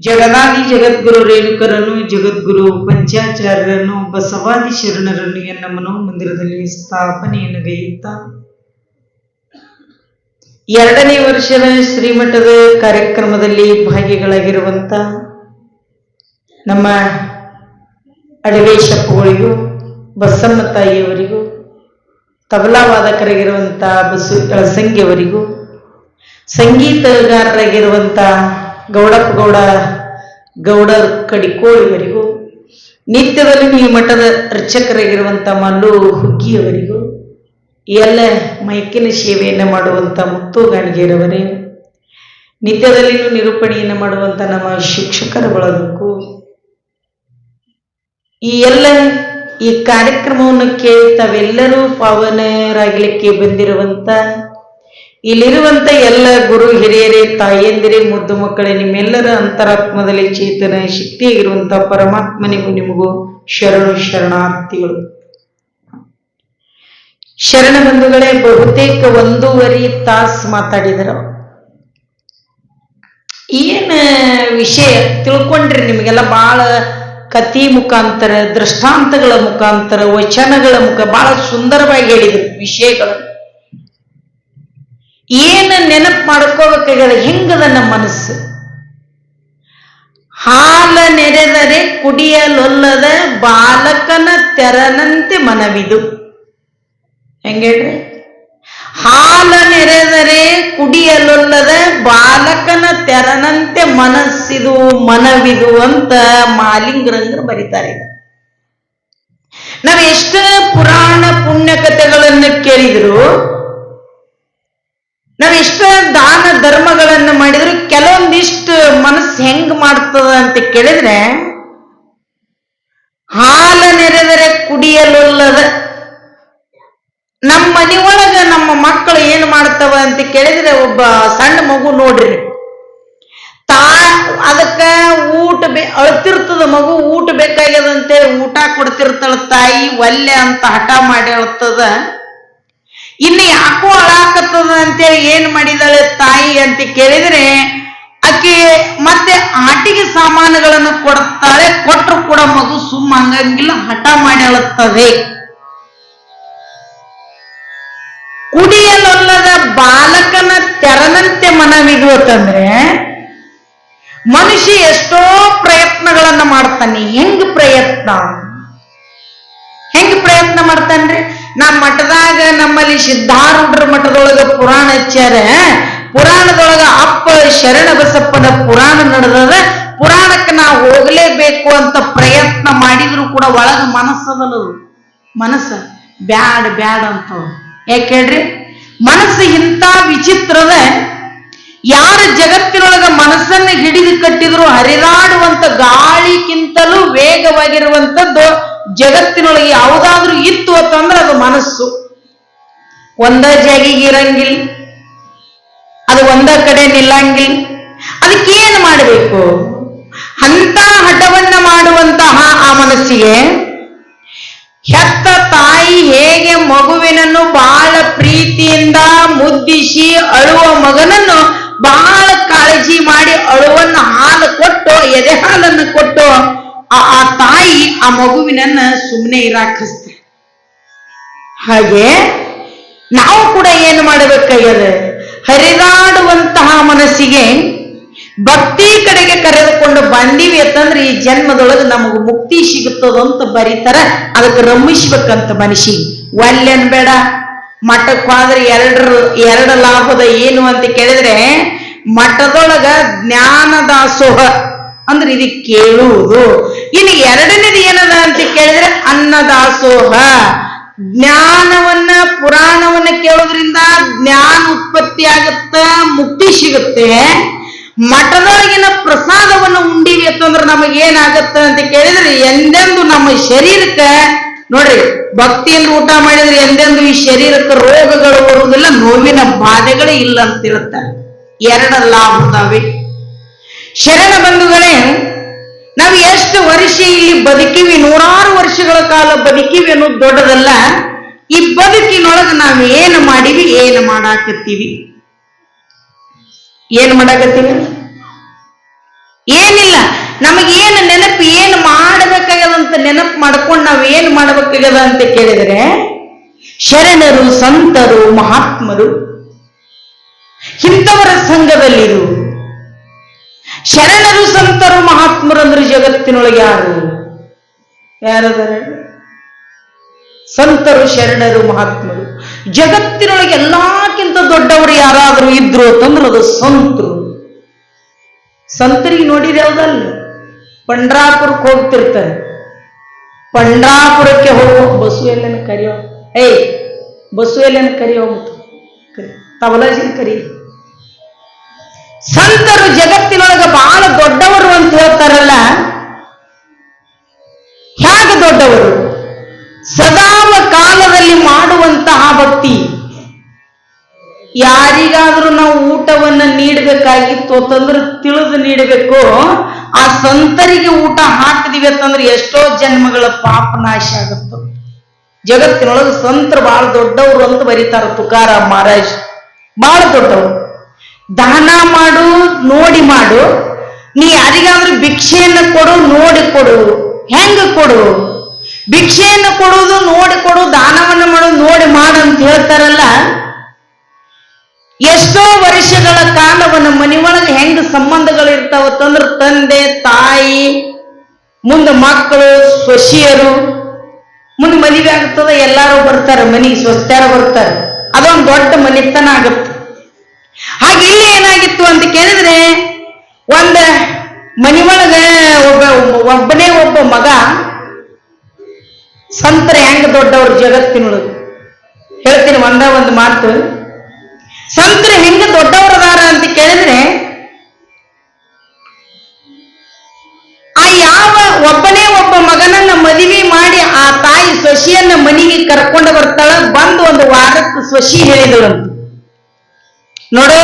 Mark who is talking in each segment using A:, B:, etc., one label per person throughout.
A: ಜಗದಾದಿ ಜಗದ್ಗುರು ರೇಣುಕರನ್ನು, ಜಗದ್ಗುರು ಪಂಚಾಚಾರ್ಯರನ್ನು, ಬಸವಾದಿ ಶರಣರನ್ನು ಎನ್ನ ಮನೋಮಂದಿರದಲ್ಲಿ ಸ್ಥಾಪನೆಯನ್ನು ಗೈಯುತ್ತಾ ಎರಡನೇ ವರ್ಷದ ಶ್ರೀಮಠದ ಕಾರ್ಯಕ್ರಮದಲ್ಲಿ ಭಾಗಿಗಳಾಗಿರುವಂತ ನಮ್ಮ ಅಡವೇಶಪ್ಪಗಳಿಗೂ ಬಸಮ್ಮ ತಾಯಿಯವರಿಗೂ, ತಬಲಾ ವಾದಕರಾಗಿರುವಂತ ಬಸು ಸಂಗೀತಗಾರರಾಗಿರುವಂತ ಗೌಡಪ್ಪ ಗೌಡ ಗೌಡ ಕಡಿಕೋಳಿವರಿಗೂ ನಿತ್ಯದಲ್ಲಿ ಈ ಮಠದ ಅರ್ಚಕರಾಗಿರುವಂತ ಮಲ್ಲು ಹುಗ್ಗಿಯವರಿಗೂ, ಎಲ್ಲ ಮೈಕಿನ ಸೇವೆಯನ್ನು ಮಾಡುವಂತ ಮುತ್ತು ಗಾಣಿಗೆರವರೇ ನಿತ್ಯದಲ್ಲಿ ನಿರೂಪಣೆಯನ್ನು ಮಾಡುವಂತ ನಮ್ಮ ಶಿಕ್ಷಕರ ಬಳಗಕ್ಕೂ ಈ ಎಲ್ಲ ಈ ಕಾರ್ಯಕ್ರಮವನ್ನು ಕೇಳಿ ತಾವೆಲ್ಲರೂ ಪಾವನರಾಗಲಿಕ್ಕೆ ಬಂದಿರುವಂತ ಇಲ್ಲಿರುವಂತ ಎಲ್ಲ ಗುರು ಹಿರಿಯರೇ, ತಾಯಂದಿರೇ, ಮುದ್ದು ಮಕ್ಕಳೇ, ನಿಮ್ಮೆಲ್ಲರ ಅಂತರಾತ್ಮದಲ್ಲಿ ಚೇತನ ಶಕ್ತಿಯಾಗಿರುವಂತ ಪರಮಾತ್ಮನಿಗೂ ನಿಮಗೂ ಶರಣು ಶರಣಾರ್ಥಿಗಳು. ಶರಣ ಬಂಧುಗಳೇ, ಬಹುತೇಕ ಒಂದೂವರೆ ತಾಸ್ ಮಾತಾಡಿದರು. ಏನ ವಿಷಯ ತಿಳ್ಕೊಂಡ್ರಿ ನಿಮಗೆಲ್ಲ ಬಹಳ ಕತಿ ಮುಖಾಂತರ, ದೃಷ್ಟಾಂತಗಳ ಮುಖಾಂತರ, ವಚನಗಳ ಮುಖ ಬಹಳ ಸುಂದರವಾಗಿ ಹೇಳಿದ್ರು ವಿಷಯಗಳನ್ನು ಏನ ನೆನಪು ಮಾಡ್ಕೋಬೇಕಾಗ್ಯದ ಹೆಂಗದ ನಮ್ಮ ಮನಸ್ಸು? ಹಾಲ ನೆರೆದರೆ ಕುಡಿಯಲೊಲ್ಲದ ಬಾಲಕನ ತೆರನಂತೆ ಮನವಿದು. ಹೆಂಗೇಳ್ರಿ? ಹಾಲ ನೆರೆದರೆ ಕುಡಿಯಲೊಲ್ಲದ ಬಾಲಕನ ತೆರನಂತೆ ಮನಸ್ಸಿದು, ಮನವಿದು ಅಂತ ಮಾಲಿಂಗರಂಗರು ಬರೀತಾರೆ. ನಾವು ಎಷ್ಟು ಪುರಾಣ ಪುಣ್ಯ ಕಥೆಗಳನ್ನು ಕೇಳಿದ್ರು ನಾವು ಎಷ್ಟ ದಾನ ಧರ್ಮಗಳನ್ನ ಮಾಡಿದ್ರು ಕೆಲವೊಂದಿಷ್ಟು ಮನಸ್ಸು ಹೆಂಗ್ ಮಾಡ್ತದ ಅಂತ ಕೇಳಿದ್ರೆ, ಹಾಲ ನೆರೆದರೆ ಕುಡಿಯಲೊಲ್ಲದ ನಮ್ಮ ಮನೆ ಒಳಗ ನಮ್ಮ ಮಕ್ಕಳು ಏನು ಮಾಡ್ತವ ಅಂತ ಕೇಳಿದ್ರೆ ಒಬ್ಬ ಸಣ್ಣ ಮಗು ನೋಡ್ರಿ. ತಾ ಅದಕ್ಕ ಊಟ ಬೇ ಅಳ್ತಿರ್ತದ ಮಗು, ಊಟ ಬೇಕಾಗ್ಯದಂತೆ ಊಟ ಕೊಡ್ತಿರ್ತಾಳ ತಾಯಿ, ಒಲ್ಲೆ ಅಂತ ಹಠ ಮಾಡಿ ಅಳ್ತದ. ಇನ್ನು ಯಾಕೋ ಅಳಾಕತ್ತದ ಅಂತೇಳಿ ಏನ್ ಮಾಡಿದಾಳೆ ತಾಯಿ ಅಂತ ಕೇಳಿದ್ರೆ, ಆಕೆ ಮತ್ತೆ ಆಟಿಗೆ ಸಾಮಾನುಗಳನ್ನು ಕೊಡ್ತಾಳೆ ಕೊಟ್ಟರು ಕೂಡ ಮಗು ಸುಮ್ಮ ಹಂಗಂಗಿಲ್ಲ, ಹಠ ಮಾಡಿ ಅಳುತ್ತದೆ. ಕುಡಿಯಲೊಲ್ಲದ ಬಾಲಕನ ತೆರನಂತೆ ಮನವಿದು ಮನುಷ್ಯ ಎಷ್ಟೋ ಪ್ರಯತ್ನಗಳನ್ನ ಮಾಡ್ತಾನೆ, ಹೆಂಗ್ ಪ್ರಯತ್ನ? ಹೆಂಗ್ ಪ್ರಯತ್ನ ಮಾಡ್ತಾನ್ರಿ? ನಮ್ಮ ಮಠದಾಗ ನಮ್ಮಲ್ಲಿ ಸಿದ್ಧಾರೂಢರ ಮಠದೊಳಗ ಪುರಾಣ ಹಚ್ಚಾರ ಪುರಾಣದೊಳಗ ಅಪ್ಪ ಶರಣ ಬಸಪ್ಪನ ಪುರಾಣ ನಡೆದದ. ಪುರಾಣಕ್ಕೆ ನಾವು ಹೋಗಲೇಬೇಕು ಅಂತ ಪ್ರಯತ್ನ ಮಾಡಿದ್ರು ಕೂಡ ಒಳಗ ಮನಸ್ಸದಲ್ಲ ಮನಸ್ಸ ಬ್ಯಾಡ್ ಬ್ಯಾಡ್ ಅಂತ ಯಾಕೆ ಹೇಳ್ರಿ? ಮನಸ್ಸು ಇಂಥ ವಿಚಿತ್ರದ, ಯಾರ ಜಗತ್ತಿನೊಳಗ ಮನಸ್ಸನ್ನ ಹಿಡಿದು ಕಟ್ಟಿದ್ರು ಹರಿದಾಡುವಂತ ಗಾಳಿಗಿಂತಲೂ ವೇಗವಾಗಿರುವಂತದ್ದು ಜಗತ್ತಿನೊಳಗೆ ಯಾವುದಾದ್ರೂ ಇತ್ತು ಅಂತಂದ್ರೆ ಅದು ಮನಸ್ಸು. ಒಂದ ಜಾಗಿಗೆ ಇರಂಗಿಲ್ಲ. ಅದು ಒಂದ ಕಡೆ ನಿಲ್ಲಂಗಿಲ್ಲ. ಅದಕ್ಕೇನು ಮಾಡಬೇಕು? ಅಂತ ಹಠವನ್ನ ಮಾಡುವಂತಹ ಆ ಮನಸ್ಸಿಗೆ ಹೆತ್ತ ತಾಯಿ ಹೇಗೆ ಮಗುವಿನನ್ನು ಬಹಳ ಪ್ರೀತಿಯಿಂದ ಮುದ್ದಿಸಿ ಅಳುವ ಮಗನನ್ನು ಬಹಳ ಕಾಳಜಿ ಮಾಡಿ ಅಳುವನ್ನ ಹಾಲು ಕೊಟ್ಟು, ಎದೆ ಹಾಲನ್ನು ಕೊಟ್ಟು ಆ ತಾಯಿ ಆ ಮಗುವಿನನ್ನ ಸುಮ್ಮನೆ ಇರಾಕಿಸ್ತಾರೆ ಹಾಗೆ ನಾವು ಕೂಡ ಏನು ಮಾಡಬೇಕಾಗ್ಯದ ಹರಿದಾಡುವಂತಹ ಮನಸ್ಸಿಗೆ ಭಕ್ತಿ ಕಡೆಗೆ ಕರೆದುಕೊಂಡು ಬಂದೀವಿ ಅಂತಂದ್ರೆ ಈ ಜನ್ಮದೊಳಗೆ ನಮಗೆ ಮುಕ್ತಿ ಸಿಗುತ್ತದ ಅಂತ ಬರೀತಾರ. ಅದಕ್ಕೆ ರಮಿಸ್ಬೇಕಂತ ಮನಸ್ಸಿಗೆ ಒಲ್ಲೆನ್ ಬೇಡ. ಮಠಕ್ಕೆ ಹೋದ್ರೆ ಎರಡರ, ಎರಡು ಲಾಭದ ಏನು ಅಂತ ಕೇಳಿದ್ರೆ ಮಠದೊಳಗ ಜ್ಞಾನ ದಾಸೋಹ ಅಂದ್ರೆ ಇದು ಕೇಳುವುದು. ಇನ್ನು ಎರಡನೇದು ಏನದ ಅಂತ ಕೇಳಿದ್ರೆ ಅನ್ನದಾಸೋಹ. ಜ್ಞಾನವನ್ನ, ಪುರಾಣವನ್ನ ಕೇಳೋದ್ರಿಂದ ಜ್ಞಾನ ಉತ್ಪತ್ತಿ ಆಗುತ್ತ ಮುಕ್ತಿ ಸಿಗುತ್ತೆ. ಮಠದೊಳಗಿನ ಪ್ರಸಾದವನ್ನು ಉಂಡಿವಿ ಅಂತಂದ್ರೆ ನಮಗೆ ಏನಾಗತ್ತೆ ಅಂತ ಕೇಳಿದ್ರೆ ಎಂದೆಂದು ನಮ್ಮ ಶರೀರಕ್ಕೆ, ನೋಡ್ರಿ ಭಕ್ತಿಯಿಂದ ಊಟ ಮಾಡಿದ್ರೆ ಎಂದೆಂದು ಈ ಶರೀರಕ್ಕೆ ರೋಗಗಳು ಬರುವುದಿಲ್ಲ, ನೋವಿನ ಬಾಧೆಗಳೇ ಇಲ್ಲ ಅಂತ ಹೇಳ್ತಾರೆ ಎರಡ ಲಾಭದಾವೆ ಶರಣ ಬಂಧುಗಳೇ, ನಾವು ಎಷ್ಟು ವರ್ಷ ಇಲ್ಲಿ ಬದುಕಿವಿ, ನೂರಾರು ವರ್ಷಗಳ ಕಾಲ ಬದುಕಿವಿ ಅನ್ನೋದು ದೊಡ್ಡದಲ್ಲ, ಈ ಬದುಕಿನೊಳಗೆ ನಾವು ಏನು ಮಾಡಿವಿ, ಏನು ಮಾಡಾಕತ್ತೀವಿ? ಏನು ಮಾಡಾಕತ್ತೀವಿ? ಏನಿಲ್ಲ, ನಮಗೇನು ನೆನಪು, ಏನು ಮಾಡಬೇಕಾಗದಂತ ನೆನಪು ಮಾಡ್ಕೊಂಡು ನಾವು ಏನು ಮಾಡಬೇಕಾಗದ ಅಂತ ಕೇಳಿದರೆ, ಶರಣರು, ಸಂತರು, ಮಹಾತ್ಮರು, ಇಂಥವರ ಸಂಘದಲ್ಲಿರು. ಶರಣರು ಸಂತರು ಮಹಾತ್ಮರಂದ್ರೆ ಜಗತ್ತಿನೊಳಗೆ ಯಾರು? ಯಾರದಾರ ಸಂತರು, ಶರಣರು, ಮಹಾತ್ಮರು. ಜಗತ್ತಿನೊಳಗೆ ಎಲ್ಲಕ್ಕಿಂತ ದೊಡ್ಡವರು ಯಾರಾದರೂ ಇದ್ರು ಅಂತಂದ್ರೆ ಅದು ಸಂತರು. ಸಂತರಿಗೆ ನೋಡಿದ ಯಾವುದಲ್ಲ? ಪಂಡ್ರಾಪುರಕ್ಕೆ ಹೋಗ್ತಿರ್ತಾರೆ. ಪಂಡ್ರಾಪುರಕ್ಕೆ ಹೋಗೋ, ಬಸ್ಸು ಎಲ್ಲನ ಕರಿಯೋ? ಏಯ್, ಬಸ್ಸು ಎಲ್ಲನ ಕರೆಯೋ ಕರಿ. ತಬಲಾಜಿನ ಕರಿ. ಸಂತರು ಜಗತ್ತಿನೊಳಗೆ ಬಹಳ ದೊಡ್ಡವರು ಅಂತ ಹೇಳ್ತಾರಲ್ಲ? ಹೇಗೆ ದೊಡ್ಡವರು? ಸದಾವ ಕಾಲದಲ್ಲಿ ಮಾಡುವಂತಹ ಭಕ್ತಿ. ಯಾರಿಗಾದ್ರೂ ನಾವು ಊಟವನ್ನ ನೀಡಬೇಕಾಗಿತ್ತು ಅಂತಂದ್ರೆ ತಿಳಿದು ನೀಡಬೇಕು, ಆ ಸಂತರಿಗೆ ಊಟ ಹಾಕಿದಿವಿ ಅಂತಂದ್ರೆ ಎಷ್ಟೋ ಜನ್ಮಗಳ ಪಾಪ ನಾಶ ಆಗುತ್ತೆ. ಜಗತ್ತಿನೊಳಗೆ ಸಂತರು ಬಹಳ ದೊಡ್ಡವರು ಅಂತ ಬರೀತಾರ ತುಕಾರ ಮಹಾರಾಜ್. ಬಹಳ ದೊಡ್ಡವರು. ದಾನ ಮಾಡು, ನೋಡಿ ಮಾಡು. ನೀ ಯಾರಿಗಾದ್ರೂ ಭಿಕ್ಷೆಯನ್ನು ಕೊಡು, ನೋಡಿ ಕೊಡು. ಹೆಂಗ ಕೊಡು? ಭಿಕ್ಷೆಯನ್ನು ಕೊಡುವುದು, ನೋಡಿ ಕೊಡು, ದಾನವನ್ನು ಮಾಡು, ನೋಡಿ ಮಾಡು ಅಂತ ಹೇಳ್ತಾರಲ್ಲ? ಎಷ್ಟೋ ವರ್ಷಗಳ ಕಾಲವನ್ನು ಮನೆ ಒಳಗೆ ಹೆಂಗ ಸಂಬಂಧಗಳು ಇರ್ತಾವ, ತಂದ್ರೆ ತಂದೆ, ತಾಯಿ, ಮುಂದೆ ಮಕ್ಕಳು, ಸೊಸಿಯರು. ಮುಂದೆ ಮದುವೆ ಆಗ್ತದ, ಎಲ್ಲಾರು ಬರ್ತಾರೆ ಮನಿ ಸ್ವಸ್ಥರ ಬರ್ತಾರೆ. ಅದೊಂದು ದೊಡ್ಡ ಮನೆತನ ಆಗುತ್ತೆ. ಹಾಗೆ ಇಲ್ಲಿ ಏನಾಗಿತ್ತು ಅಂತ ಕೇಳಿದ್ರೆ, ಒಂದ ಮನೆಯೊಳಗೆ ಒಬ್ಬ, ಒಬ್ಬನೇ ಒಬ್ಬ ಮಗ, ಸಂತರ ಹೆಂಗ ದೊಡ್ಡವ್ರ ಜಗತ್ತಿನೊಳಗೆ? ಹೇಳ್ತೀನಿ ಒಂದ ಒಂದು ಮಾತು. ಸಂತರು ಹೆಂಗ ದೊಡ್ಡವರದಾರ ಅಂತ ಕೇಳಿದ್ರೆ, ಆ ಯಾವ ಒಬ್ಬನೇ ಒಬ್ಬ ಮಗನನ್ನ ಮದುವೆ ಮಾಡಿ ಆ ತಾಯಿ ಸೊಸಿಯನ್ನ ಮನೆಗೆ ಕರ್ಕೊಂಡು ಬರ್ತಾಳ, ಬಂದು ಒಂದು ವಾರಕ್ಕೆ ಸೊಸಿ ಹೇಳಿದಳಂತ ನೋಡು,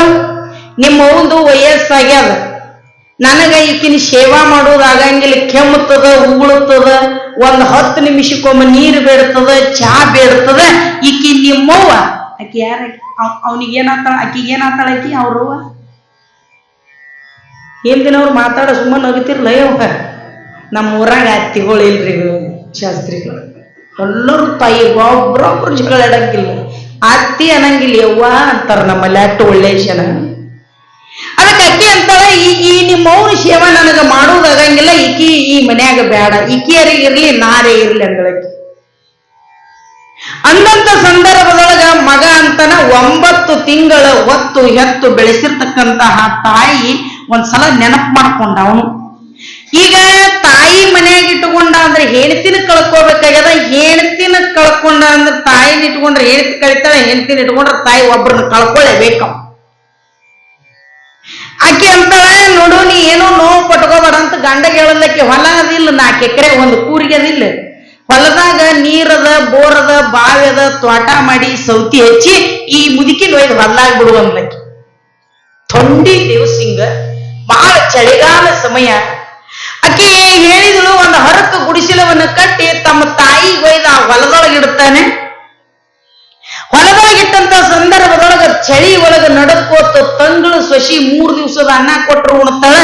A: ನಿಮ್ಮ ಒಂದು ವಯಸ್ಸಾಗ್ಯದ. ನನಗ ಈಕಿನ ಸೇವಾ ಮಾಡೋದು ಆಗಂಗಿಲ್ಲ, ಕೆಮ್ಮುತ್ತದ, ಉಗುಳುತ್ತದ, ಒಂದು ಹತ್ತು ನಿಮಿಷಕ್ಕೊಮ್ಮೆ ನೀರು ಬೇಡ್ತದ, ಚಾ ಬೇಡ್ತದ. ಈಕಿ ನಿಮ್ಮವ್ವ. ಆಕಿ ಯಾರ ಅವನಿಗೆ ಏನಾಗ್ತಾಳ? ಆಕಿಗೆ ಏನಾಗ್ತಾಳ ಆಕಿ? ಅವ್ರವ್ವ ಹಿಂದಿನವ್ರು ಮಾತಾಡೋ ಸುಮ್ಮನೆ ನಗುತ್ತಿರ್ಲ ಯವ್ವ ನಮ್ಮ ಊರಾಗ ಅತ್ತಿಗಳು ಇಲ್ರಿ ಶಾಸ್ತ್ರಿಗಳು. ಎಲ್ಲರೂ ತಾಯಿ ಒಬ್ರೊಬ್ರು ಜಗಳ ಆಡಂಗಿಲ್ಲ ಅತ್ತಿ ಅನ್ನಂಗಿಲ್ಲ ಯವ್ವ ಅಂತಾರ ನಮ್ಮಲ್ಲಿ ಅಟ್ಟು ಒಳ್ಳೆ ಜನ ಅದಕ್ಕೆ ಅಕ್ಕಿ ಅಂತಾಳ, ಈ ಈ ನಿಮ್ಮ ಅವ್ರ ಸೇವೆ ನನಗೆ ಮಾಡೋದಾಗಂಗಿಲ್ಲ ಇಕಿ ಈ ಮನ್ಯಾಗ ಬೇಡ ಈಕಿಯರಿಗೆ ಇರ್ಲಿ, ನಾರೇ ಇರ್ಲಿ ಅಂದಳಕ್ಕೆ ಅಂದಂತ ಸಂದರ್ಭದೊಳಗ ಮಗ ಅಂತನ ಒಂಬತ್ತು ತಿಂಗಳ ಹೊತ್ತು, ಎತ್ತು ಬೆಳೆಸಿರ್ತಕ್ಕಂತಹ ತಾಯಿ ಒಂದ್ಸಲ ನೆನಪು ಮಾಡ್ಕೊಂಡ ಅವನು ಈಗ ತಾಯಿ ಮನೆಯಾಗ ಇಟ್ಟುಕೊಂಡ ಅಂದ್ರೆ ಹೆಣ್ತಿನ ಕಳ್ಕೋಬೇಕಾಗ್ಯದ? ಹೆಣ್ತಿನ ಕಳ್ಕೊಂಡ ಅಂದ್ರೆ ತಾಯಿನ ಇಟ್ಕೊಂಡ್ರೆ ಹೆಣ್ತಿ ಕಳಿತಾಳೆ? ಹೆಣ್ತಿನ ಇಟ್ಕೊಂಡ್ರೆ ತಾಯಿ ಒಬ್ಬರನ್ನ ಕಳ್ಕೊಳ್ಳೇಬೇಕು ಆಕೆ ಅಂತಾಳೆ, ನೋಡು, ನೀ ಏನೋ ನೋವು ಪಟ್ಕೋಬೇಡ ಅಂತ ಗಂಡಗೆ ಹೇಳಲಕ್ಕೆ ಹೊಲ ಅದಿಲ್ಲ ನಾಲ್ಕು ಎಕರೆ ಒಂದು ಕೂರಿಗೆ ಅದಿಲ್ಲ ಹೊಲದಾಗ ನೀರದ, ಬೋರದ, ಬಾವ್ಯದ ತೋಟ ಮಾಡಿ ಸೌತಿ ಹಚ್ಚಿ ಈ ಮುದುಕಿನ ಒಯ್ದು ಹೊಲ್ದಾಗ ಬಿಡುವಂದಕ್ಕೆ ಥಂಡಿ ದಿವಸ ಹಿಂಗ ಬಹಳ ಚಳಿಗಾಲ ಸಮಯ ಆಕೆ ಹೇಳಿದಳು, ಒಂದು ಹರಕ ಗುಡಿಸಿಲವನ್ನು ಕಟ್ಟಿ ತಮ್ಮ ತಾಯಿ ಒಯ್ದ ಆ ಹೊಲದೊಳಗೆ ಇಡುತ್ತಾನೆ ಹೊಲದೊಳಗಿಟ್ಟಂತ ಸಂದರ್ಭದೊಳಗ ಚಳಿ ಒಳಗ ನಡಕೋತ ತಂಗಳು ಸೊಸಿ ಮೂರು ದಿವಸದ ಅನ್ನ ಕೊಟ್ಟರು ಉಣ್ತಾಳ,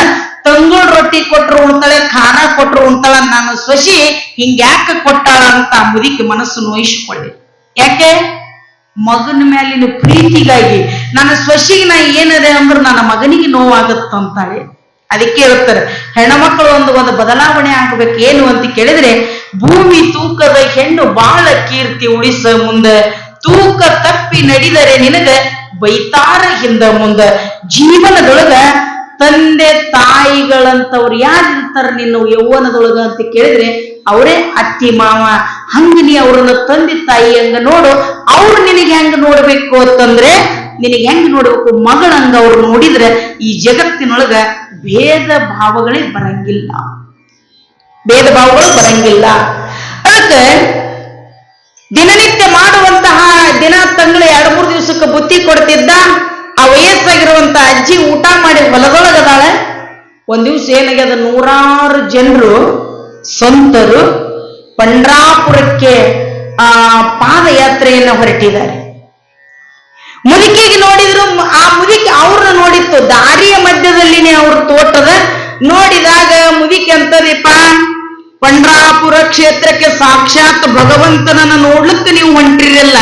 A: ತಂಗುಳ ರೊಟ್ಟಿ ಕೊಟ್ಟರು ಉಣ್ತಾಳೆ, ಖಾನ ಕೊಟ್ಟರು ಉಣ್ತಾಳ ನಾನು ಸೊಸಿ ಹಿಂಗ್ಯಾಕ ಕೊಟ್ಟಾಳ ಅಂತ ಮುದಿಕೆ ಮನಸ್ಸು ನೋಯಿಸಿಕೊಳ್ಳಿ ಯಾಕೆ? ಮಗನ ಮೇಲಿನ ಪ್ರೀತಿಗಾಗಿ. ನನ್ನ ಸೊಸಿಗೆ ನಾ ಏನದೆ ಅಂದ್ರೆ ನನ್ನ ಮಗನಿಗೆ ನೋವಾಗುತ್ತಂತಾಳೆ. ಅದಕ್ಕೆ ಹೇಳ್ತಾರೆ ಹೆಣ್ಮಕ್ಳು ಒಂದು ಒಂದು ಬದಲಾವಣೆ ಆಗ್ಬೇಕು ಏನು ಅಂತ ಕೇಳಿದ್ರೆ ಭೂಮಿ ತೂಕದ ಹೆಣ್ಣು ಬಾಳ ಕೀರ್ತಿ ಉಳಿಸ ಮುಂದೆ, ತೂಕ ತಪ್ಪಿ ನಡೆದರೆ ನಿನಗ ಬೈತಾರ ಹಿಂದ ಮುಂದ. ಜೀವನದೊಳಗ ತಂದೆ ತಾಯಿಗಳಂತವ್ರು ಯಾರಿರ್ತಾರ ನಿನ್ನ ಯೌವನದೊಳಗ ಅಂತ ಕೇಳಿದ್ರೆ ಅವರೇ ಅತ್ತಿ ಮಾವ, ಹಂಗ ನೀ ಅವ್ರನ್ನ ತಂದೆ ತಾಯಿ ಹಂಗ ನೋಡು, ಅವ್ರು ನಿನಗೆ ಹೆಂಗ ನೋಡ್ಬೇಕು ಅಂತಂದ್ರೆ ನಿನಗೆ ಹೆಂಗ್ ನೋಡ್ಬೇಕು ಮಗಳಂಗ ಅವ್ರು ನೋಡಿದ್ರೆ ಈ ಜಗತ್ತಿನೊಳಗ ಭೇದ ಭಾವಗಳೇ ಬರಂಗಿಲ್ಲ. ಭೇದ ಭಾವಗಳು ಬರಂಗಿಲ್ಲ. ಅದಕ್ಕೆ ದಿನನಿತ್ಯ ಮಾಡುವಂತಹ ದಿನ ತಂಗಳು ಎರಡು ಮೂರು ದಿವಸಕ್ಕೆ ಬುತ್ತಿ ಕೊಡ್ತಿದ್ದ ಆ ವಯಸ್ಸಾಗಿರುವಂತ ಅಜ್ಜಿ ಊಟ ಮಾಡಿ ಹೊಲದೊಳಗದಾಳೆ. ಒಂದ್ ದಿವ್ಸ ಏನಾಗ್ಯದ? ನೂರಾರು ಜನರು ಸಂತರು ಪಂಡ್ರಾಪುರಕ್ಕೆ ಆ ಪಾದಯಾತ್ರೆಯನ್ನು ಹೊರಟಿದ್ದಾರೆ. ಮುದುಕಿಗೆ ನೋಡಿದ್ರು ಆ ಮುದುಕಿ ಅವ್ರನ್ನ ನೋಡಿತ್ತು. ದಾರಿಯ ಮಧ್ಯದಲ್ಲಿನೇ ಅವ್ರ ತೋಟದ ನೋಡಿದಾಗ ಮುದುಕಿ ಅಂತದಿಪ್ಪ ಪಂಡ್ರಾಪುರ ಕ್ಷೇತ್ರಕ್ಕೆ ಸಾಕ್ಷಾತ್ ಭಗವಂತನನ್ನ ನೋಡ್ಲಿಕ್ಕೆ ನೀವು ಹೊಂಟಿರಲ್ಲ.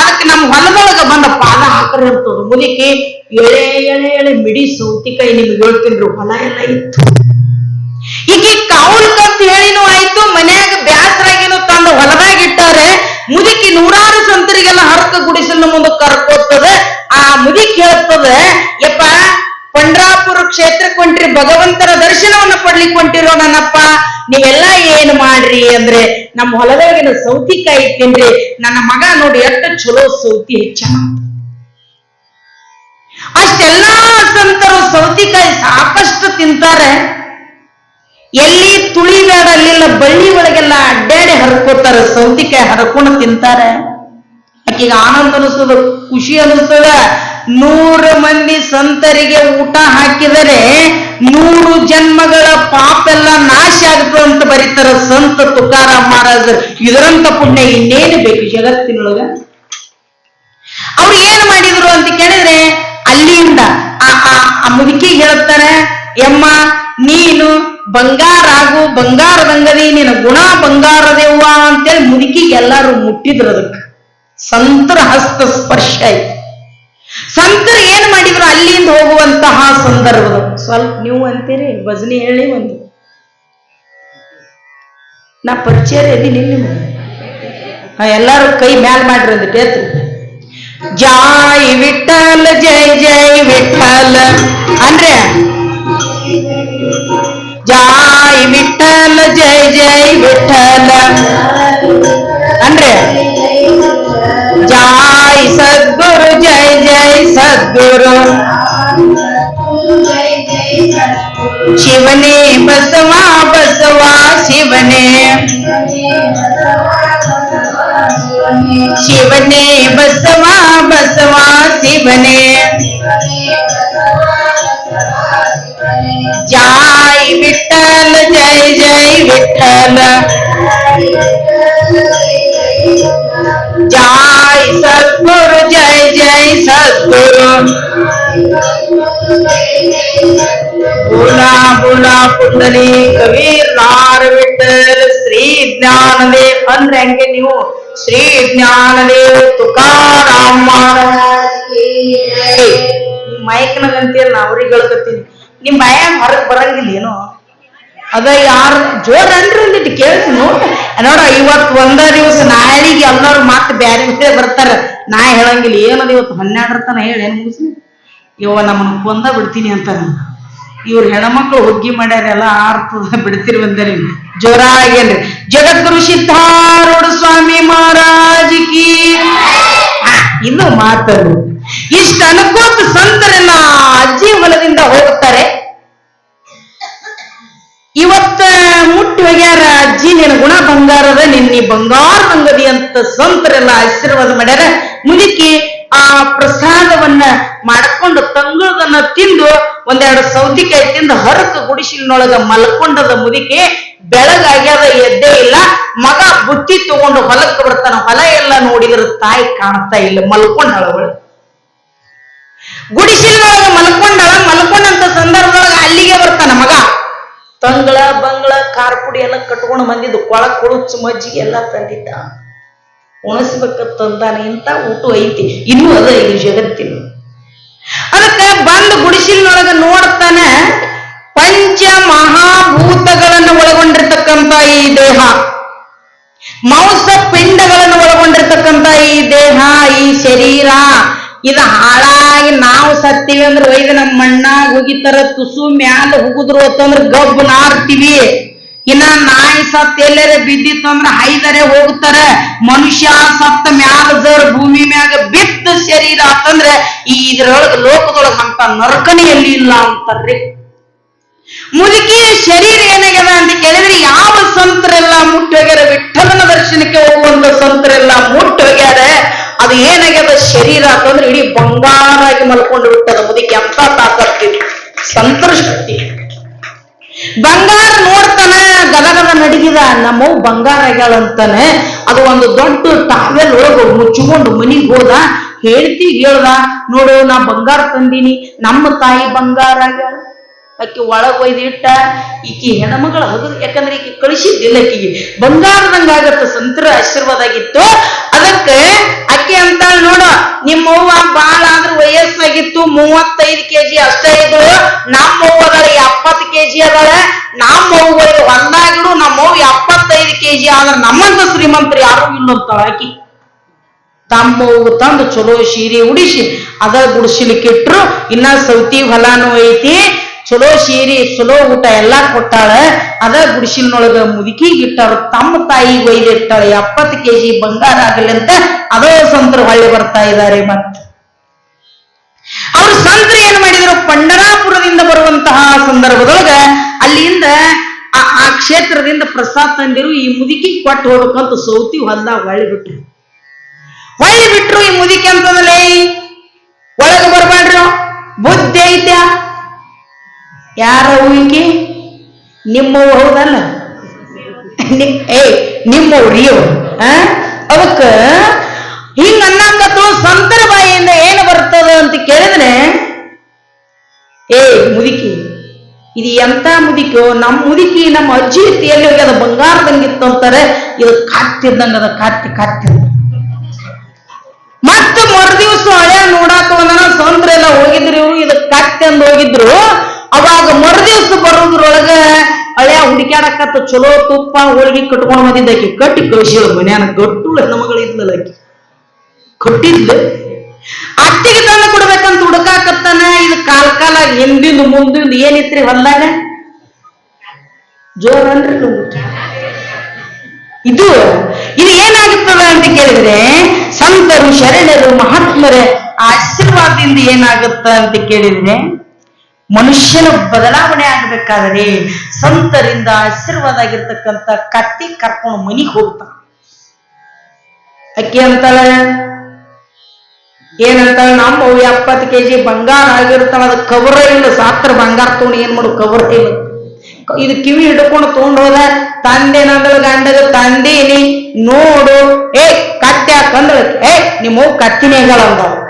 A: ಅದಕ್ಕೆ ನಮ್ಮ ಹೊಲದೊಳಗ ಬಂದ ಪಾದ ಹಾಕ್ರಿ ಇರ್ತದ ಮುದುಕಿ, ಎಳೆ ಎಳೆ ಎಳೆ ಮಿಡಿ ಸೌತಿಕಾಯಿ ನಿಮ್ಗೆ ಹೇಳ್ತೀನಿ ಹೊಲ ಎಲ್ಲ ಇತ್ತು. ಈಕಿ ಕಾವಲ್ಕಂತ ಹೇಳಿನೂ ಆಯ್ತು, ಮನ್ಯಾಗ ಬ್ಯಾಸರಾಗಿನೂ ತಂದು ಹೊಲದಾಗ ಮುದುಕಿ ನೂರಾರು ಸಂತರಿಗೆಲ್ಲ ಹರಕ ಗುಡಿಸಲು ಮುಂದೆ ಕರ್ಕೋತದೆ, ಆ ಮುದಿ ಹೇಳ್ತದೆ ಯಪ್ಪ, ಪಂಡ್ರಾಪುರ ಕ್ಷೇತ್ರಕ್ಕೆ ಹೊಂಟ್ರಿ, ಭಗವಂತನ ದರ್ಶನವನ್ನ ಪಡ್ಲಿಕ್ಕೆ ಹೊಂಟಿರೋ ನನ್ನಪ್ಪ, ನೀವೆಲ್ಲ ಏನ್ ಮಾಡ್ರಿ ಅಂದ್ರೆ, ನಮ್ಮ ಹೊಲದೊಳಗಿನ ಸೌತಿಕಾಯಿ ತಿನ್ರಿ, ನನ್ನ ಮಗ ನೋಡಿ ಎಷ್ಟು ಚಲೋ ಸೌತಿ ಹೆಚ್ಚ ಅಷ್ಟೆಲ್ಲಾ ಸಂತರು ಸೌತಿಕಾಯಿ ಸಾಕಷ್ಟು ತಿಂತಾರೆ. ಎಲ್ಲಿ ತುಳಿಬೇಡ ಅಲ್ಲಿಲ್ಲ ಬಳ್ಳಿ ಒಳಗೆಲ್ಲ ಅಡ್ಡಾಡಿ ಹರ್ಕೋತಾರೆ ಸೌತಿಕಾಯಿ ಹರ್ಕೊಂಡು ತಿಂತಾರೆ. ಆಕೆಗೆ ಆನಂದ ಅನಿಸ್ತದ, ಖುಷಿ ಅನಿಸ್ತದ. ನೂರು ಮಂದಿ ಸಂತರಿಗೆ ಊಟ ಹಾಕಿದರೆ ನೂರು ಜನ್ಮಗಳ ಪಾಪೆಲ್ಲ ನಾಶ ಆಗ್ತದೆ ಅಂತ ಬರೀತಾರ ಸಂತ ತುಕಾರಾಮ್ ಮಹಾರಾಜರು. ಇದರಂತ ಪುಣ್ಯ ಇನ್ನೇನು ಬೇಕು ಜಗತ್ತಿನೊಳಗ? ಅವ್ರು ಏನ್ ಮಾಡಿದ್ರು ಅಂತ ಕೇಳಿದ್ರೆ ಅಲ್ಲಿಂದ ಆ ಆ ಮುದುಕಿ ಹೇಳ್ತಾರೆ ಎಮ್ಮ ನೀನು ಬಂಗಾರ ಆಗು, ಬಂಗಾರದಂಗದಿ, ನಿನ್ನ ಗುಣ ಬಂಗಾರದೇವ್ವ ಅಂತೇಳಿ ಮುದುಕಿಗೆ ಎಲ್ಲಾರು ಮುಟ್ಟಿದ್ರು ಅದಕ್ಕೆ. ಸಂತರ ಹಸ್ತ ಸ್ಪರ್ಶ ಆಯ್ತು ಸಂತರು ಏನ್ ಮಾಡಿದ್ರು ಅಲ್ಲಿಂದ ಹೋಗುವಂತಹ ಸಂದರ್ಭದ ಸ್ವಲ್ಪ ನೀವು ಅಂತೀರಿ, ಭಜನೆ ಹೇಳಿ ಒಂದು. ನಾ ಪರಿಚಯ ಇದೀನಿ ಎಲ್ಲರೂ ಎಲ್ಲಾರು ಕೈ ಮ್ಯಾಲ್ ಮಾಡ್ರಿ ಒಂದು ಟೇತ್ ಜಾಯ್ ವಿಠಲ ಜೈ ಜೈ ವಿಠಲ ಅಂದ್ರೆ? ಜಾಯ್ ವಿಠಲ ಜೈ ಜೈ ವಿಠಲ ಅಂದ್ರೆ? ಜಾಯ್ ಸದ್ಗುರು ಜೈ ಜೈ ಸದ್ಗುರು ಶಿವನೇ ಬಸವ ಬಸವ ಶಿವನೇ ಶಿವನೇ ಬಸವ ಬಸವ ಶಿವನೇ ಜಾಯ್ ವಿಠಲ ಜೈ ಜೈ ವಿಠಲ ಜಾಯ್ ಸದ್ಗುರು ಜೈ ಜೈ ಸದ್ಗುರು ಬೋಲಾ ಬೋಲಾ ಪುಂಡಲಿ ಕಬೀರ್ ನಾರ್ ವಿಠಲ್ ಶ್ರೀ ಜ್ಞಾನದೇವ್ ಅಂದ್ರೆ ಹಂಗೆ ನೀವು? ಶ್ರೀ ಜ್ಞಾನದೇವ್ ತುಕಾರಾಮ್ ಮಹಾರಾಜ್ ಮೈಕ್ನಾಗ ನಾ ಅವ್ರಿಗೆ ಹೇಳ್ಕೊತೀನಿ ನಿಮ್ ಭಯ ಹೊರಗ್ ಬರಂಗಿಲ್ಲ ಏನೋ ಅದ ಯಾರು ಜೋರ್ ಅನ್ರಿ ಒಂದಿಟ್ಟು ಕೇಳ್ಸಿ ನೋಡ. ಇವತ್ತು ಒಂದ ದಿವಸ ನಾಳೆಗೆ ಎಲ್ಲರೂ ಮತ್ತೆ ಬ್ಯಾರೆ ಬೇರೆ ಬರ್ತಾರ. ನಾ ಹೇಳಂಗಿಲ್ಲ ಏನದ ಇವತ್ತು ಹನ್ನೆರಡರ ತನ ಹೇಳಿ, ಏನ್ ಮುಗಿಸಿ ಇವ ನಮ್ಮನ್ನ ಕೊಂದ ಬಿಡ್ತೀನಿ ಅಂತಾರ. ಇವ್ರ ಹೆಣ್ಮಕ್ಳು ಹುಗ್ಗಿ ಮಾಡ್ಯಾರ, ಎಲ್ಲ ಆರ್ತದ, ಬಿಡ್ತಿರ್ ಬಂದರಿ. ಜೋರಾಗೇನ್ರಿ. ಜಗದ್ಗುರು ಸಿದ್ಧಾರೂಢ ಸ್ವಾಮಿ ಮಹಾರಾಜ್ ಕಿ. ಇದು ಮಾತರು. ಇಷ್ಟ ಅನುಕೋತ ಸಂತರೆಲ್ಲ ಅಜ್ಜಿ ಹೊಲದಿಂದ ಹೋಗುತ್ತಾರೆ. ಇವತ್ತ ಮುಟ್ಟಿ ಹೋಗ್ಯಾರ ಅಜ್ಜಿ, ನಿನ್ನ ಗುಣ ಬಂಗಾರದ, ನಿನ್ನ ಬಂಗಾರ ಬಂಗದಿ ಅಂತ ಸಂತರೆಲ್ಲ ಆಶೀರ್ವಾದ ಮಾಡ್ಯಾರ. ಮುದುಕಿ ಆ ಪ್ರಸಾದವನ್ನ ಮಾಡ್ಕೊಂಡು ತಂಗುಳದನ್ನ ತಿಂದು ಒಂದೆರಡು ಸೌತಿಕಾಯಿ ತಿಂದು ಹರಕ ಗುಡಿಸಿಲಿನೊಳಗ ಮಲ್ಕೊಂಡದ ಮುದುಕಿ, ಬೆಳಗಾಗ್ಯದ ಎದ್ದೇ ಇಲ್ಲ. ಮಗ ಬುತ್ತಿ ತಗೊಂಡು ಹೊಲಕ್ಕೆ ಬರ್ತಾನ, ಹೊಲ ಎಲ್ಲ ನೋಡಿದ್ರ ತಾಯಿ ಕಾಣ್ತಾ ಇಲ್ಲ, ಮಲ್ಕೊಂಡಳ ಅವಳು. ಗುಡಿಸಿಲೊಳಗ ಮಲ್ಕೊಂಡಳ, ಮಲ್ಕೊಂಡಂತ ಸಂದರ್ಭದೊಳಗ ಅಲ್ಲಿಗೆ ಬರ್ತಾನ ಮಗ. ತಂಗಳ, ಬಂಗಳ ಖಾರ ಪುಡಿ ಎಲ್ಲ ಕಟ್ಕೊಂಡು ಬಂದಿದ್ದು. ಕೊಳ ಕೊಳುಚು ಮಜ್ಜಿಗೆ ಎಲ್ಲ ತಂದಿದ್ದ. ಉಣಸ್ಬೇಕ ತಂದಾನೆ ಇಂತ ಊಟ ಐತಿ. ಇನ್ನೂ ಅದ ಈ ಜಗತ್ತಿನ. ಅದಕ್ಕೆ ಬಂದು ಗುಡಿಸಿಲಿನೊಳಗ ನೋಡ್ತಾನ ಪಂಚ ಮಹಾಭೂತಗಳನ್ನು ಒಳಗೊಂಡಿರ್ತಕ್ಕಂತ ಈ ದೇಹ. ಮಾಂಸ ಪಿಂಡಗಳನ್ನು ಒಳಗೊಂಡಿರ್ತಕ್ಕಂತ ಈ ದೇಹ, ಈ ಶರೀರ. ಇದು ಹಾಳಾಗಿ ನಾವು ಸತ್ತೀವಿ ಅಂದ್ರೆ ಒಯ್ದು ನಮ್ಮ ಮಣ್ಣಾಗ ಹೋಗಿತಾರ ತುಸು ಮ್ಯಾಲ ಹುಗುದ್ರು ಅಂತಂದ್ರೆ ಗಬ್ಬು ನಾರ್ತೀವಿ. ಇನ್ನ ನಾಯಿ ಸತ್ ಎಲ್ಲರೆ ಬಿದ್ದಿತ್ತು ಅಂದ್ರೆ ಹೈದರೆ ಹೋಗ್ತಾರ. ಮನುಷ್ಯ ಸತ್ತ ಮ್ಯಾಲ ಜರ್ ಭೂಮಿ ಮ್ಯಾಗ ಬಿದ್ದ ಶರೀರ ಅಂತಂದ್ರೆ ಈ ಇದ್ರೊಳಗ ಲೋಕದೊಳಗ ಅಂತ ನರಕನೇ ಎಲ್ಲಿ ಇಲ್ಲ ಅಂತಾರ್ರಿ. ಮುದುಕಿಯ ಶರೀರ ಏನಾಗ್ಯದ ಅಂತ ಕೇಳಿದ್ರೆ ಯಾವ ಸಂತರೆಲ್ಲ ಮುಟ್ಟೋಗ್ಯಾರ? ವಿಠಲನ ದರ್ಶನಕ್ಕೆ ಹೋಗುವಂತ ಸಂತರೆಲ್ಲ ಮುಟ್ಟಿ ಹೋಗ್ಯಾರ ಅದು ಏನಾಗ್ಯದ? ಶರೀರ ಅಂತಂದ್ರೆ ಇಡೀ ಬಂಗಾರಾಗಿ ಮಲ್ಕೊಂಡು ಬಿಟ್ಟದ ಮುದಕ್ಕೆ ಅಂತ ತಾಕತ್ತಿದೆ ಸಂತೃಷ್ಟಿ. ಬಂಗಾರ ನೋಡ್ತಾನ, ಗದಗದ ನಡಗಿದ ನಮ್ಮವ್ ಬಂಗಾರ ಆಗ್ಯಾಳಂತಾನೆ ಅದು ಒಂದು ದೊಡ್ಡ ಟಾವೆಲ್ ಒಳಗೆ ಮುಚ್ಚಿಕೊಂಡು ಮನಿಗ್ ಹೋದ. ಹೇಳ್ತಿ ಹೇಳ್ದ, ನೋಡು ನಾ ಬಂಗಾರ ತಂದೀನಿ, ನಮ್ಮ ತಾಯಿ ಬಂಗಾರ ಆಕಿ ಒಳಗೆ ಒಯ್ದು ಇಟ್ಟ, ಈಕಿ ಹೆಣ್ಮಗಳ ಹಗದು ಯಾಕಂದ್ರೆ ಈಕಿ ಕಳಿಸಿದ್ದಿಲ್ಲ ಆಕಿಗೆ ಬಂಗಾರದಂಗಾಗತ್ತ ಸಂತರ ಆಶೀರ್ವಾದ ಆಗಿತ್ತು ಅದಕ್ಕೆ ಅಕ್ಕಿ ಅಂತ ನೋಡ ನಿಮ್ಮ ಅವ್ವ ಬಾಳ ಆದ್ರ ವಯಸ್ಸಾಗಿತ್ತು, ಮೂವತ್ತೈದು ಕೆಜಿ ಅಷ್ಟೇ ಇದ್ರು ನಮ್ಮ ಅವ್ವ ಅದಾಳ ಎಪ್ಪತ್ತು ಕೆಜಿ ಅದಾಳ. ನಮ್ಮ ಒಂದಾಗಿಡು ನಮ್ಮವ್ವ ಎಪ್ಪತ್ತೈದು ಕೆಜಿ ಆದ್ರೆ ನಮ್ಮಂತ ಶ್ರೀಮಂತರು ಯಾರು ಇಲ್ಲ ಅಂತಾಳ ಆಕಿ ತಮ್ಮವು ತಂದು ಚಲೋ ಸೀರೆ ಉಡಿಸಿ ಅದ ಗುಡಿಸಿಲಿಕ್ಕಿಟ್ರು, ಇನ್ನ ಸೌತಿ ಹೊಲಾನು ಐತಿ. ಚಲೋ ಸೀರೆ, ಚಲೋ ಊಟ ಎಲ್ಲಾ ಕೊಟ್ಟಾಳ. ಅದ ಗುಡಿಸಿನೊಳಗ ಮುದುಕಿಗೆ ಇಟ್ಟಾಳ, ತಮ್ಮ ತಾಯಿ ಒಯ್ದಿಟ್ಟಾಳ ಎಪ್ಪತ್ತು ಕೆಜಿ ಬಂಗಾರ ಆಗಲಿ ಅಂತ ಅದೇ ಸಂತರು ಹೊಳ್ಳಿ ಬರ್ತಾ ಇದ್ದಾರೆ ಮತ್ ಅವರು ಸಂತರು ಏನ್ ಮಾಡಿದ್ರು? ಪಂಡರಾಪುರದಿಂದ ಬರುವಂತಹ ಸಂದರ್ಭದೊಳಗ ಅಲ್ಲಿಂದ ಆ ಕ್ಷೇತ್ರದಿಂದ ಪ್ರಸಾದ ತಂದಿರು. ಈ ಮುದುಕಿ ಕೊಟ್ಟು ಹೋಗ್ಬೇಕಂತ ಸೌತಿ ಹೊಲ್ದಾಗ ಹೊಳ್ಳಿ ಬಿಟ್ರು. ಹೊಳ್ಳಿ ಬಿಟ್ರು ಈ ಮುದುಕಿ ಅಂತಂದ್ರೆ ಒಳಗೆ ಬರ್ಬಾಡ್ರು ಬುದ್ಧಿ ಐತ್ಯಾ? ಯಾರ ಹೂವಿಕೆ ನಿಮ್ಮವು ಹೌದಲ್ಲ? ನಿ- ಏ, ನಿಮ್ಮವ್ರಿ ಆ? ಅವಕ್ಕ, ಹಿಂಗ ಅನ್ನಂಗತ್ತು ಸಂತರ ಬಾಯಿಯಿಂದ ಏನು ಬರ್ತದ ಅಂತ ಕೇಳಿದ್ರೆ, ಏ, ಮುದುಕಿ, ಇದು ಎಂತ ಮುದುಕಿಯೋ ನಮ್ಮ ಮುದುಕಿ ನಮ್ಮ ಅಜ್ಜಿ ಎಲ್ಲಿ ಹೋಗಿ ಅದು ಬಂಗಾರದಂಗಿತ್ತು ಅಂತಾರೆ. ಇದು ಕಾತ್ತಿದ್ದಂಗ ಅದ, ಕಾತ್ತಿ ಕಾತ್ತಿ. ಮತ್ತೆ ಮರುದಿವ್ಸ ಹಳೆ ನೋಡಾಕ ಒಂದನ ಎಲ್ಲ ಹೋಗಿದ್ರು ಇದು ಕತ್ತೆ ಅಂದ್ ಹೋಗಿದ್ರು. ಅವಾಗ ಮರುದಿವಸ ಬರೋದ್ರೊಳಗ ಹಳೆಯ ಹುಡುಕ್ಯಾಡಕತ್ತ ಚಲೋ ತುಪ್ಪ ಹೋಳಿಗೆ ಕಟ್ಕೊಂಡು ಆಕಿ. ಕಟ್ಟಿ ಕಳಿಸಿದ್ರು ಮನ್ಯಾನ ಗಟ್ಟುಳ ಹೆಣ್ಮಗಳಿದ್ಲಲ್ಲ ಆಕಿ. ಕಟ್ಟಿದ್ಲು ಅತ್ತಿಗೆ ತಂದು ಕೊಡ್ಬೇಕಂತ ಹುಡುಕಾಕತ್ತಾನ. ಇದು ಕಾಲ ಕಾಲ ಹಿಂದಿಂದ ಮುಂದಿಂದ ಏನಿತ್ರಿ ಹೊಲ್ದಾಗ? ಜೋರ್ ಅನ್ರಿ ಇದು ಇದು ಏನಾಗುತ್ತದ ಅಂತ ಕೇಳಿದ್ರೆ, ಸಂತರು, ಶರಣರು, ಮಹಾತ್ಮರ ಆಶೀರ್ವಾದದಿಂದ ಏನಾಗುತ್ತ ಅಂತ ಕೇಳಿದ್ರೆ ಮನುಷ್ಯನ ಬದಲಾವಣೆ ಆಗ್ಬೇಕಾದ್ರೆ ಸಂತರಿಂದ ಆಶೀರ್ವಾದ ಆಗಿರ್ತಕ್ಕಂಥ ಕತ್ತಿ ಕರ್ಕೊಂಡು ಮನಿಗೆ ಹೋಗ್ತಾನ. ಅಕ್ಕಿ ಅಂತಾಳ ಏನಂತಾಳ ನಮ್ಮ ಎಪ್ಪತ್ತು ಕೆ ಕೆಜಿ ಬಂಗಾರ ಆಗಿರ್ತಾಳ, ಅದು ಕವರ ಇಲ್ಲ, ಸಾತ್ರ ಬಂಗಾರ ತಗೊಂಡು ಏನ್ ಮಾಡು ಕವರ ಇಲ್ಲ. ಇದು ಕಿವಿ ಹಿಡ್ಕೊಂಡು ತಗೊಂಡ್ ಹೋದ, ತಂದೆ ನಂದಳು ಗಂಡಗ ತಂದೀನಿ, ನೋಡು, ಏ, ಕತ್ತೆ ಹಾಕಂದ್ರೆ ಏ ನಿಮ್ಮ ಕತ್ತಿನೇಗಳ ಕತ್ತಿನೇ ಅಂದವ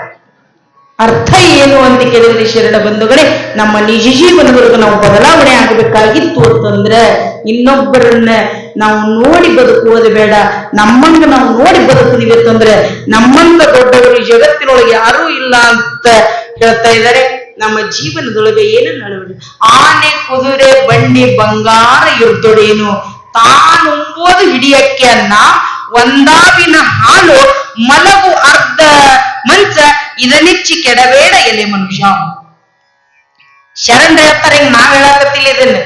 A: ಅರ್ಥ ಏನು ಅಂತ ಕೇಳಿದ್ರೆ ಶರಣ ಬಂಧುಗಳೇ, ನಮ್ಮ ನಿಜ ಜೀವನದೊಳಗೆ ನಾವು ಬದಲಾವಣೆ ಆಗಬೇಕಾಗಿತ್ತು ಅಂತಂದ್ರೆ ಇನ್ನೊಬ್ಬರನ್ನ ನಾವು ನೋಡಿ ಬದುಕುವುದು ಬೇಡ. ನಮ್ಮಂಗ ನಾವು ನೋಡಿ ಬದುಕಿದೀವಿ ಅಂತಂದ್ರೆ ನಮ್ಮಂತ ದೊಡ್ಡವರು ಜಗತ್ತಿನೊಳಗೆ ಯಾರೂ ಇಲ್ಲ ಅಂತ ಹೇಳ್ತಾ ಇದ್ದಾರೆ. ನಮ್ಮ ಜೀವನದೊಳಗೆ ಏನನ್ನ ಅಳವಡಿ ಆನೆ, ಕುದುರೆ ಬಂಡಿ ಬಂಗಾರ ಇರ್ತೊಡೇನು ತಾನುಂಬೋದು ಹಿಡಿಯಕ್ಕೆ ಅನ್ನ ಒಂದಾವಿನ ಹಾಲು, ಮಲಗು ಅರ್ಧ ಮಂಚ ಇದನ್ನೆಚ್ಚಿ ಕೆಡಬೇಡ ಎಲೆ ಮನುಷ್ಯ. ಶರಣ್ ಹೇಳ್ತಾರೆ, ಹಿಂಗ್ ನಾವ್ ಹೇಳಕತ್ತಿಲ್ಲ ಇದನ್ನ.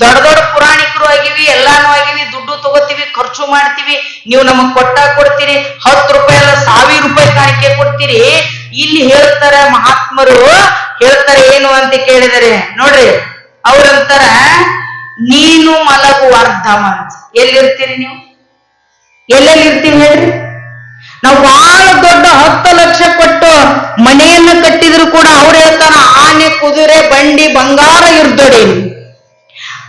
A: ದೊಡ್ಡ ದೊಡ್ಡ ಪುರಾಣಿಕರು ಆಗಿವಿ, ಎಲ್ಲಾನು ಆಗಿವಿ, ದುಡ್ಡು ತಗೋತೀವಿ, ಖರ್ಚು ಮಾಡ್ತೀವಿ, ನೀವು ನಮಗ್ ಕೊಟ್ಟ ಕೊಡ್ತೀರಿ ಹತ್ತು ರೂಪಾಯಿ ಅಲ್ಲ, ಸಾವಿರ ರೂಪಾಯಿ ಕಾಣಿಕೆ ಕೊಡ್ತೀರಿ. ಇಲ್ಲಿ ಹೇಳ್ತಾರೆ ಮಹಾತ್ಮರು, ಹೇಳ್ತಾರೆ ಏನು ಅಂತ ಕೇಳಿದರೆ, ನೋಡ್ರಿ ಅವ್ರಂತಾರ ನೀನು ಮಲಗು ಅರ್ಧ ಅಂತ. ಎಲ್ಲಿರ್ತೀರಿ ನೀವು? ಎಲ್ಲೆಲ್ಲಿ ಇರ್ತೀವಿ ಹೇಳ್ರಿ? ನಾವು ಬಹಳ ದೊಡ್ಡ ಹತ್ತು ಲಕ್ಷ ಕೊಟ್ಟು ಮನೆಯನ್ನ ಕಟ್ಟಿದ್ರು ಕೂಡ ಅವ್ರು ಹೇಳ್ತಾರ, ಆನೆ, ಕುದುರೆ, ಬಂಡಿ, ಬಂಗಾರ ಇರ್ದೊಡೇನು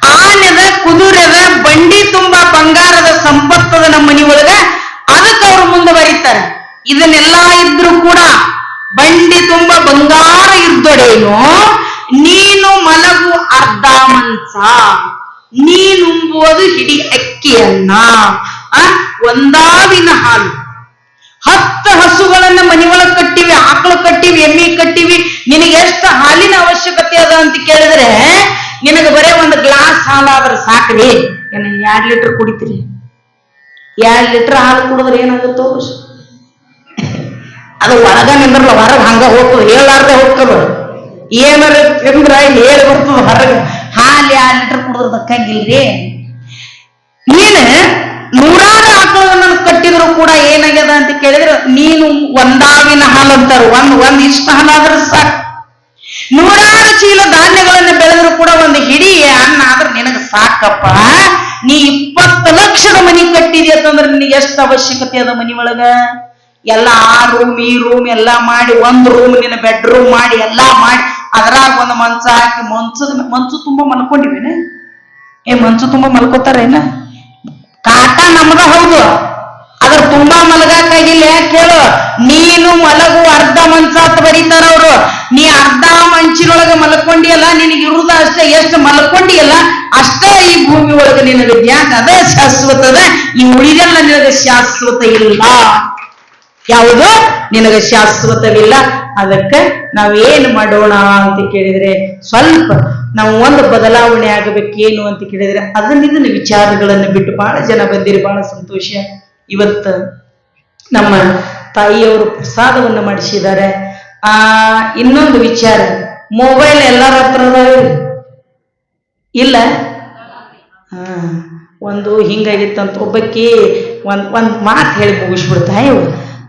A: ಆನೆದ, ಕುದುರೆದ, ಬಂಡಿ ತುಂಬಾ ಬಂಗಾರದ ಸಂಪತ್ತದ ನಮ್ಮ ಮನಿ ಒಳಗ ಅದಕ್ಕೆ ಅವ್ರು ಮುಂದೆ ಬರೀತಾರೆ. ಇದನ್ನೆಲ್ಲ ಇದ್ರು ಕೂಡ ಬಂಡಿ ತುಂಬಾ ಬಂಗಾರ ಇದ್ದೊಡೇನು ನೀನು ಮಲಗು ಅರ್ಧ ಮಂಚ. ನೀನುಂಬುವುದು ಹಿಡಿ ಅಕ್ಕಿಯನ್ನ. ಆ, ಒಂದಾವಿನ ಹಾಲು. ಹತ್ತು ಹಸುಗಳನ್ನ ಮನೆಯೊಳಗ್ ಕಟ್ಟಿವಿ, ಆಕಳು ಕಟ್ಟಿವಿ, ಎಮ್ಮಿ ಕಟ್ಟಿವಿ, ನಿನಗೆ ಎಷ್ಟು ಹಾಲಿನ ಅವಶ್ಯಕತೆ ಅದ ಅಂತ ಕೇಳಿದ್ರೆ, ನಿನಗೆ ಬರೇ ಒಂದು ಗ್ಲಾಸ್ ಹಾಲಾದ್ರೆ ಸಾಕ್ರಿ. ಏನ ಎರಡ್ ಲೀಟರ್ ಕುಡಿತೀರಿ? ಎರಡ್ ಲೀಟರ್ ಹಾಲು ಕುಡಿದ್ರೆ ಏನಾಗುತ್ತೋ ಅದು ಒಳಗ ನಿಂದ್ರಲ್ಲ, ಹೊರಗೆ ಹಂಗ ಹೋಗ್ತದೆ ಹೇಳಾರ್ದೆ ಹೋಗ್ತದ. ಏನಾರ ತಿಂದ್ರ ಹೇಳಿ ಬರ್ತದ ಹೊರಗೆ. ಹಾಲು ಎರಡ್ ಲೀಟರ್ ಕುಡಿದ್ರೆ ದಕ್ಕಂಗಿಲ್ರಿ. ನೀನ್ ನೂರಾರು ಆಕಳನ್ನ ಕಟ್ಟಿದ್ರು ಕೇಳಿದ್ರೆ, ನೀನು ಒಂದಾವಿನ ಹಾಲು ಅಂತಾರು ಒಂದ್ ಒಂದ್ ಇಷ್ಟ ಹಾಲಾದ್ರೆ ಸಾಕು. ನೂರಾರು ಚೀಲ ಧಾನ್ಯಗಳನ್ನ ಬೆಳೆದ್ರು ಕೂಡ ಒಂದು ಹಿಡಿ ಅನ್ನ ಆದ್ರೆ ನಿನಗೆ ಸಾಕಪ್ಪ. ನೀ ಇಪ್ಪತ್ತು ಲಕ್ಷದ ಮನಿ ಕಟ್ಟಿದಿ ಅಂತಂದ್ರೆ ನಿನಗೆ ಎಷ್ಟು ಅವಶ್ಯಕತೆ ಅದ ಮನಿ ಒಳಗ? ಎಲ್ಲ ಆ ರೂಮ್ ಈ ರೂಮ್ ಎಲ್ಲ ಮಾಡಿ, ಒಂದು ರೂಮ್ ನಿನ್ನ ಬೆಡ್ರೂಮ್ ಮಾಡಿ, ಎಲ್ಲಾ ಮಾಡಿ. ಅದ್ರಾಗ ಒಂದು ಮಂಚ ಹಾಕಿ ಮಂಚದ ಮಂಚು ತುಂಬಾ ಮಲ್ಕೊಂಡಿವೇನ? ಏ, ಮಂಚು ತುಂಬಾ ಮಲ್ಕೋತಾರೇನ? ಕಾಟ ನಮ್ದ ಹೌದು. ಅದ್ರ ತುಂಬಾ ಮಲಗಾಕಾಗಿಲ್ಲ. ಕೇಳು ನೀನು ಮಲಗು ಅರ್ಧ ಮಂಚ ಅಂತ ಬರೀತಾರ ಅವರು. ನೀ ಅರ್ಧ ಮಂಚಿನೊಳಗ ಮಲ್ಕೊಂಡಿಯಲ್ಲ, ನಿನಗೆ ಇರುದ ಅಷ್ಟೇ. ಎಷ್ಟು ಮಲ್ಕೊಂಡಿಯಲ್ಲ, ಅಷ್ಟೇ ಈ ಭೂಮಿ ಒಳಗ ನಿನಗೆ ಅದ ಈ ಉಳಿದೆಲ್ಲ ನಿನಗೆ ಶಾಶ್ವತ ಇಲ್ಲ. ಯಾವುದು? ನಿನಗೆ ಶಾಶ್ವತವಿಲ್ಲ. ಅದಕ್ಕೆ ನಾವೇನು ಮಾಡೋಣ ಅಂತ ಕೇಳಿದ್ರೆ, ಸ್ವಲ್ಪ ನಾವು ಒಂದು ಬದಲಾವಣೆ ಆಗಬೇಕೇನು ಅಂತ ಕೇಳಿದ್ರೆ, ಅದನ್ನ ಇದನ್ನ ವಿಚಾರಗಳನ್ನು ಬಿಟ್ಟು ಬಹಳ ಜನ ಬಂದಿರಿ ಬಹಳ ಸಂತೋಷ. ಇವತ್ತು ನಮ್ಮ ತಾಯಿಯವರು ಪ್ರಸಾದವನ್ನು ಮಾಡಿಸಿದ್ದಾರೆ. ಆ, ಇನ್ನೊಂದು ವಿಚಾರ ಮೊಬೈಲ್ ಎಲ್ಲರ ಹತ್ರ? ಇಲ್ಲ? ಹಾ, ಒಂದು ಹಿಂಗಾಗಿತ್ತಂತ ಒಬ್ಬಕ್ಕಿ ಒಂದು ಒಂದು ಮಾತು ಹೇಳಿ ಮುಗಿಸ್ಬಿಡ್ತಾ ಇವು